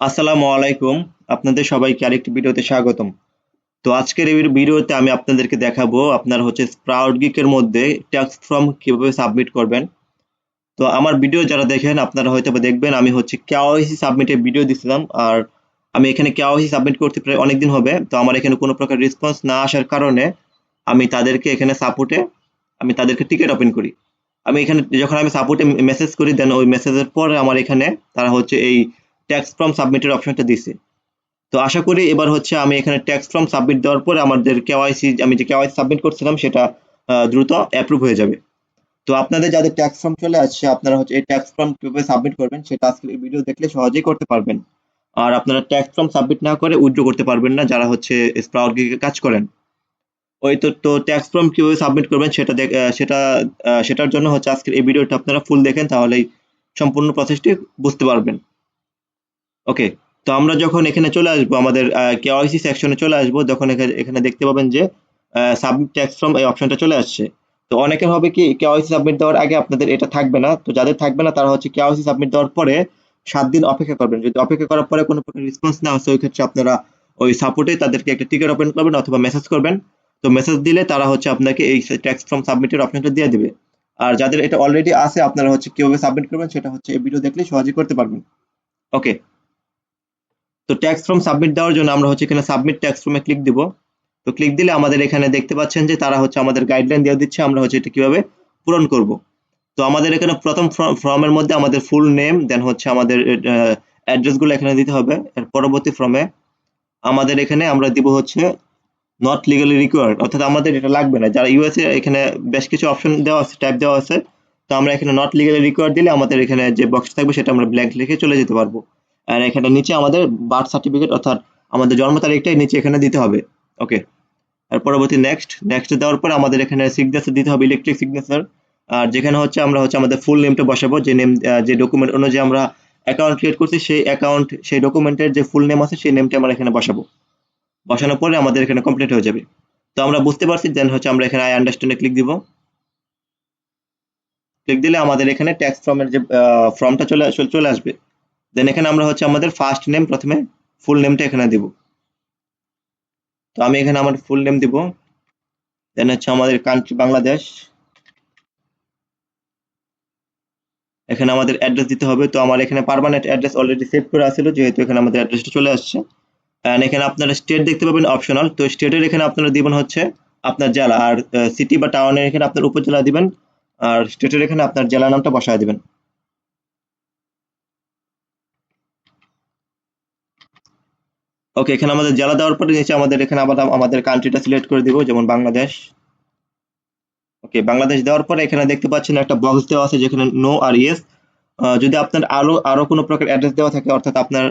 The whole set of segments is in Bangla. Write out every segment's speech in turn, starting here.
আসসালামু আলাইকুম। আপনাদের সবাইকে আরেকটি ভিডিওতে স্বাগতম। তো আজকের এই ভিডিওতে আমি আপনাদেরকে দেখাবো আপনার হচ্ছে স্প্রাউট গিকের মধ্যে ট্যাক্স ফর্ম কীভাবে সাবমিট করবেন। তো আমার ভিডিও যারা দেখেন, আপনারা হয়তো দেখবেন, আমি হচ্ছে কেওয়াইসি সাবমিটের ভিডিও দিছিলাম। আর আমি এখানে কেওয়াইসি সাবমিট করতে প্রায় অনেকদিন হবে। তো আমার এখানে কোনো প্রকার রেসপন্স না আসার কারণে আমি তাদেরকে এখানে সাপোর্টে আমি তাদেরকে টিকিট ওপেন করি। আমি এখানে যখন আমি সাপোর্টে মেসেজ করি দেন ওই মেসেজের পরে আমার এখানে তারা হচ্ছে এই ট্যাক্স ফর্ম সাবমিটের অপশনটা দিছে। তো আশা করি এবার হচ্ছে আমি এখানে ট্যাক্স ফর্ম সাবমিট দেওয়ার পরে আমাদের কেওয়াইসি আমি যে কেওয়াইসি সাবমিট করছিলাম সেটা দ্রুত অ্যাপ্রুভ হয়ে যাবে। তো আপনাদের যাদের ট্যাক্স ফর্ম চলে আসছে, আপনারা হচ্ছে এই ট্যাক্স ফর্ম কীভাবে সাবমিট করবেন সেটা আজকে এই ভিডিও দেখলে সহজেই করতে পারবেন। আর আপনারা ট্যাক্স ফর্ম সাবমিট না করে উইথড্র করতে পারবেন না যারা হচ্ছে স্প্রাউট গিকে কাজ করেন। ওই তো তো ট্যাক্স ফর্ম কীভাবে সাবমিট করবেন সেটা সেটা সেটার জন্য হচ্ছে আজকের এই ভিডিওটা আপনারা ফুল দেখেন, তাহলেই সম্পূর্ণ প্রসেসটি বুঝতে পারবেন। ওকে তো আমরা যখন এখানে চলে আসব, আমাদের কেওয়াইসি সেকশনে চলে আসব, তখন এখানে দেখতে পাবেন যে সাবমিট ট্যাক্স ফর্ম এই অপশনটা চলে আসছে। তো অনেকের হবে কি কেওয়াইসি সাবমিট দেওয়ার আগে আপনাদের এটা থাকবে না। তো যাদের থাকবে না, তারা হচ্ছে কেওয়াইসি সাবমিট দেওয়ার পরে সাত দিন অপেক্ষা করবেন। যদি অপেক্ষা করার পরে কোনো প্রকার রেসপন্স না আসে, ওই ক্ষেত্রে আপনারা ওই সাপোর্টে তাদেরকে একটা টিকিট ওপেন করবেন অথবা মেসেজ করবেন। তো মেসেজ দিলে তারা হচ্ছে আপনাকে এই ট্যাক্স ফর্ম সাবমিটের অপশনটা দিয়ে দেবে। আর যাদের এটা অলরেডি আছে, আপনারা হচ্ছে কীভাবে সাবমিট করবেন, সেটা হচ্ছে এই ভিডিও দেখলে সহজেই করতে পারবেন। ওকে তো ট্যাক্স ফর্ম সাবমিট দেওয়ার জন্য আমরা হচ্ছে এখানে সাবমিট ট্যাক্স ফর্মে ক্লিক দিব। তো ক্লিক দিলে আমাদের এখানে দেখতে পাচ্ছেন যে তারা হচ্ছে আমাদের গাইডলাইন দিয়ে দিচ্ছে, আমরা হচ্ছে এটা কীভাবে পূরণ করব। তো আমাদের এখানে প্রথম ফর্মের মধ্যে আমাদের ফুল নেম দেন হচ্ছে আমাদের অ্যাড্রেসগুলো এখানে দিতে হবে। এর পরবর্তী ফর্মে আমাদের এখানে আমরা দিব হচ্ছে নট লিগালি রিকোয়ার্ড অর্থাৎ আমাদের এটা লাগবে না। যারা ইউএসএ এখানে বেশ কিছু অপশন দেওয়া আছে টাইপ দেওয়া আছে, তো আমরা এখানে নট লিগালি রিকোয়ার্ড দিলে আমাদের এখানে যে বক্স থাকবে সেটা আমরা ব্ল্যাঙ্ক লিখে চলে যেতে পারব। আর এখানে নিচে আমাদের বার্থ সার্টিফিকেট অর্থাৎ আমাদের জন্ম তারিখটাই নিচে এখানে দিতে হবে। ওকে আর পরবর্তী নেক্সট নেক্সট দেওয়ার পরে আমাদের এখানে সিগনেচার দিতে হবে ইলেকট্রিক সিগনেচার আর যেখানে হচ্ছে আমরা হচ্ছে আমাদের ফুল নেমটা বসাবো, যে নেম যে ডকুমেন্ট অনুযায়ী আমরা অ্যাকাউন্ট ক্রিয়েট করছি, সেই অ্যাকাউন্ট সেই ডকুমেন্টের যে ফুল নেম আছে, সেই নেমটা আমরা এখানে বসাবো। বসানোর পরে আমাদের এখানে কমপ্লিট হয়ে যাবে। তো আমরা বুঝতে পারছি দেন হচ্ছে আমরা এখানে আই আন্ডারস্ট্যান্ডে ক্লিক দিব। ক্লিক দিলে আমাদের এখানে ট্যাক্স ফর্মের যে ফর্মটা চলে চলে আসবে। দেন এখানে আমরা হচ্ছে আমাদের ফার্স্ট নেম প্রথমে ফুল নেমটা এখানে দিব। তো আমি এখানে আমার ফুল নেম দিব। দেন হচ্ছে আমাদের কান্ট্রি বাংলাদেশ। এখানে আমাদের অ্যাড্রেস দিতে হবে। তো আমার এখানে পারমানেন্ট অ্যাড্রেস অলরেডি সেভ করা আছিল, যেহেতু এখানে আমাদের অ্যাড্রেসটা চলে আসছে। অ্যান্ড এখানে আপনারা স্টেট দেখতে পাবেন অপশনাল তো স্টেটের এখানে আপনারা দিবেন হচ্ছে আপনার জেলা। আর সিটি বা টাউনের এখানে আপনার উপজেলা দিবেন। আর স্টেটের এখানে আপনার জেলা নামটা বসায় দিবেন। ওকে এখানে আমাদের জেলা দেওয়ার পরে নিচে আমাদের এখানে আবার আমাদের কান্ট্রিটা সিলেক্ট করে দিব, যেমন বাংলাদেশ। ওকে বাংলাদেশ দেওয়ার পরে এখানে দেখতে পাচ্ছেন একটা বক্স দেওয়া আছে যেখানে নো আর ইয়েস যদি আপনার আরও আরও কোনো প্রকার অ্যাড্রেস দেওয়া থাকে, অর্থাৎ আপনার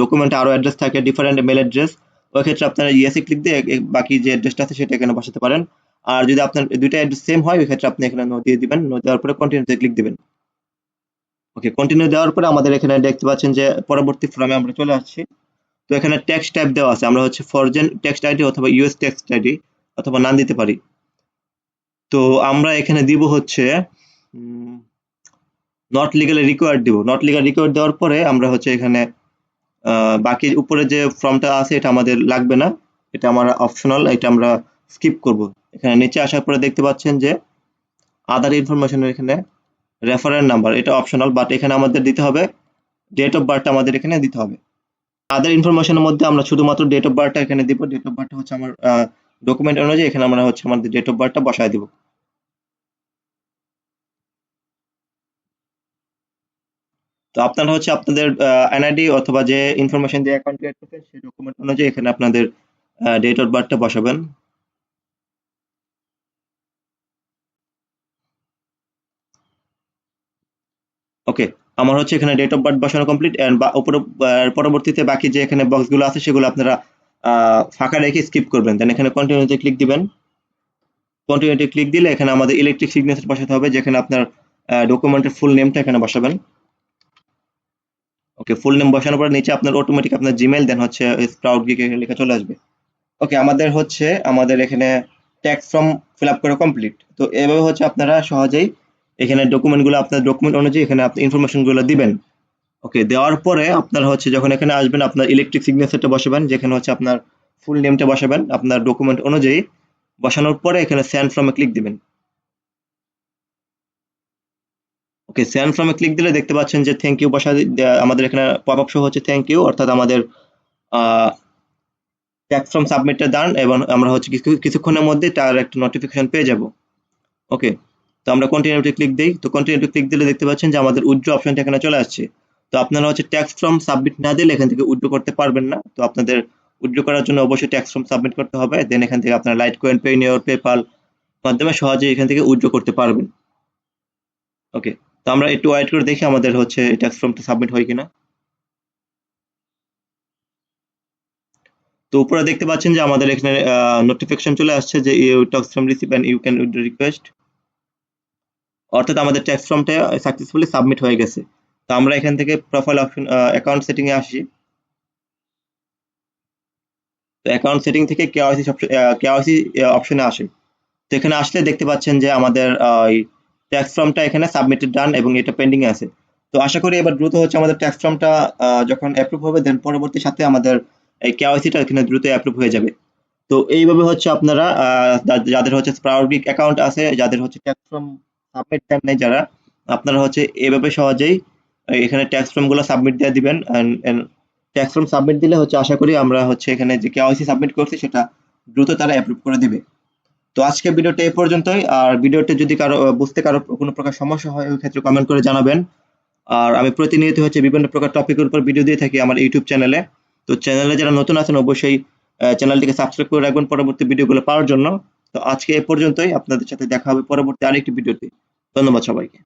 ডকুমেন্টে আরও অ্যাড্রেস থাকে ডিফারেন্ট মেল অ্যাড্রেস ওই ক্ষেত্রে আপনারা ইয়েসে ক্লিক দিয়ে বাকি যে অ্যাড্রেসটা আছে সেটা এখানে বসাতে পারেন। আর যদি আপনার দুইটা অ্যাড্রেস সেম হয়, ওই ক্ষেত্রে আপনি এখানে নো দিয়ে দিবেন নো দেওয়ার পরে কন্টিনিউতে ক্লিক দিবেন। ওকে কন্টিনিউ দেওয়ার পরে আমাদের এখানে দেখতে পাচ্ছেন যে পরবর্তী ফর্মে আমরা চলে আসছি। তো এখানে টেক্সট টাইপ দেওয়া আছে। আমরা হচ্ছে ফরজেন টেক্সট আইডি অথবা ইউএস টেক্সট আইডি অথবা নাম দিতে পারি। তো আমরা এখানে দিব হচ্ছে নট লিগালি রিকোয়ার্ড দিব। নট লিগাল রিকোয়ার্ড দেওয়ার পরে আমরা হচ্ছে এখানে বাকি উপরে যে ফর্মটা আছে, এটা আমাদের লাগবে না। এটা আমার অপশনাল এটা আমরা স্কিপ করব। এখানে নিচে আসার পরে দেখতে পাচ্ছেন যে আদার ইনফরমেশনের এখানে রেফারেন্স নাম্বার এটা অপশনাল বাট এখানে আমাদের দিতে হবে ডেট অফ বার্থটা আমাদের এখানে দিতে হবে। আদার ইনফরমেশনের মধ্যে আমরা শুধুমাত্র ডেট অফ বার্থটা এখানে দিব। ডেট অফ বার্থটা হচ্ছে আমার ডকুমেন্ট অনুযায়ী এখানে আমরা হচ্ছে আমাদের ডেট অফ বার্থটা বসায় দিব। তো আপনারা হচ্ছে আপনাদের এনআইডি অথবা যে ইনফরমেশন দিয়ে অ্যাকাউন্ট ক্রিয়েট করতে সেই ডকুমেন্ট অনুযায়ী এখানে আপনাদের ডেট অফ বার্থটা বসাবেন। ওকে আমার হচ্ছে এখানে ডেট অফ বার্থ বসানো কমপ্লিট এন্ড পরবর্তীতে বাকি যে এখানে বক্সগুলো আছে সেগুলো আপনারা ফাঁকা রেখে স্কিপ করবেন। দেন এখানে কন্টিনিউতে ক্লিক দিবেন। কন্টিনিউতে ক্লিক দিলে এখানে আমাদের ইলেকট্রিক সিগনেচার বসাতে হবে, যেখানে আপনার ডকুমেন্টের ফুল নেমটা এখানে বসাবেন। ওকে ফুল নেম বসানোর পর নিচে আপনার অটোমেটিক আপনার জিমেল দেন হচ্ছে স্প্রাউট গিক লেখা চলে আসবে। ওকে আমাদের হচ্ছে, আমাদের এখানে ট্যাক্স ফর্ম ফিল আপ করা কমপ্লিট তো এভাবে হচ্ছে আপনারা সহজেই এখানে ডকুমেন্টগুলো আপনার ডকুমেন্ট অনুযায়ী এখানে আপনি ইনফরমেশনগুলো দিবেন। ওকে দেওয়ার পরে আপনার হচ্ছে যখন এখানে আসবেন, আপনার ইলেকট্রিক সিগনেচারটা বসাবেন, যেখানে হচ্ছে আপনার ফুল নেমটা বসাবেন, আপনার ডকুমেন্ট অনুযায়ী বসানোর পরে এখানে সেন্ড ফ্রমে ক্লিক দিবেন। ওকে সেন্ড ফ্রমে ক্লিক দিলে দেখতে পাচ্ছেন যে থ্যাংক ইউ বসা আমাদের এখানে পপ আপ শো হচ্ছে থ্যাংক ইউ অর্থাৎ আমাদের ট্যাক্স ফর্ম সাবমিটটা ডান এবং আমরা হচ্ছে কিছু কিছুক্ষণের মধ্যে তার একটা নোটিফিকেশন পেয়ে যাব। ওকে তো আমরা কন্টিনিউটি ক্লিক দিই। তো কন্টিনিউটি ক্লিক দিলে দেখতে পাচ্ছেন যে আমাদের উইথড্র অপশনটা এখানে চলে আসছে। তো আপনারা হচ্ছে ট্যাক্স ফর্ম সাবমিট না দিলে এখান থেকে উইথড্র করতে পারবেন না। তো আপনাদের উইথড্র করার জন্য অবশ্যই ট্যাক্স ফর্ম সাবমিট করতে হবে। দেন এখান থেকে আপনারা লাইট কয়েন পেনিওর পেপাল মাধ্যমে সহজে এখান থেকে উইথড্র করতে পারবেন। ওকে তো আমরা একটু ওয়েট করে দেখি আমাদের হচ্ছে ট্যাক্স ফর্মটা সাবমিট হয় কিনা। তো উপরে দেখতে পাচ্ছেন যে আমাদের এখানে নোটিফিকেশন চলে আসছে যে you tax form receive and you can request অর্থাৎ আমাদের ট্যাক্স ফর্মটা সাকসেসফুলি সাবমিট হয়ে গেছে। তো আমরা এখান থেকে প্রোফাইল অপশন অ্যাকাউন্ট সেটিং এ আসি তো অ্যাকাউন্ট সেটিং থেকে কেওয়াইসি কেওয়াইসি অপশনে আসে। তো এখানে আসলে দেখতে পাচ্ছেন যে আমাদের ট্যাক্স ফর্মটা এখানে সাবমিটেড ডান এবং এটা পেন্ডিং আছে। তো আশা করি এবার দ্রুত হচ্ছে আমাদের ট্যাক্স ফর্মটা যখন অ্যাপ্রুভ হবে দেন পরবর্তী সাথে আমাদের এই কেওয়াইসিটা এখানে দ্রুত অ্যাপ্রুভ হয়ে যাবে। তো এইভাবে হচ্ছে আপনারা যাদের হচ্ছে স্প্রাউডিক অ্যাকাউন্ট আছে, যাদের হচ্ছে ট্যাক্স ফর্ম সাবমিট দেন নাই যারা, আপনারা হচ্ছে এভাবে সহজেই এখানে ট্যাক্স ফর্মগুলো সাবমিট দিয়ে দিবেন ট্যাক্স ফর্ম সাবমিট দিলে হচ্ছে আশা করি আমরা হচ্ছে এখানে যে কেওয়াইসি সাবমিট করছি সেটা দ্রুত তারা অ্যাপ্রুভ করে দিবে। তো আজকে ভিডিওটা এই পর্যন্তই, আর ভিডিওটা যদি কারও বুঝতে কারও কোনো প্রকার সমস্যা হয়, ওই ক্ষেত্রে কমেন্ট করে জানাবেন। আর আমি প্রতিনিয়ত হচ্ছে বিভিন্ন প্রকার টপিকের উপর ভিডিও দিয়ে থাকি আমার ইউটিউব চ্যানেলে তো চ্যানেলে যারা নতুন আছেন, অবশ্যই চ্যানেলটিকে সাবস্ক্রাইব করে রাখবেন পরবর্তী ভিডিওগুলো পাওয়ার জন্য। তো আজকে এ পর্যন্তই। আপনাদের সাথে দেখা হবে পরবর্তী আরেকটি ভিডিওতে। ধন্যবাদ সবাইকে।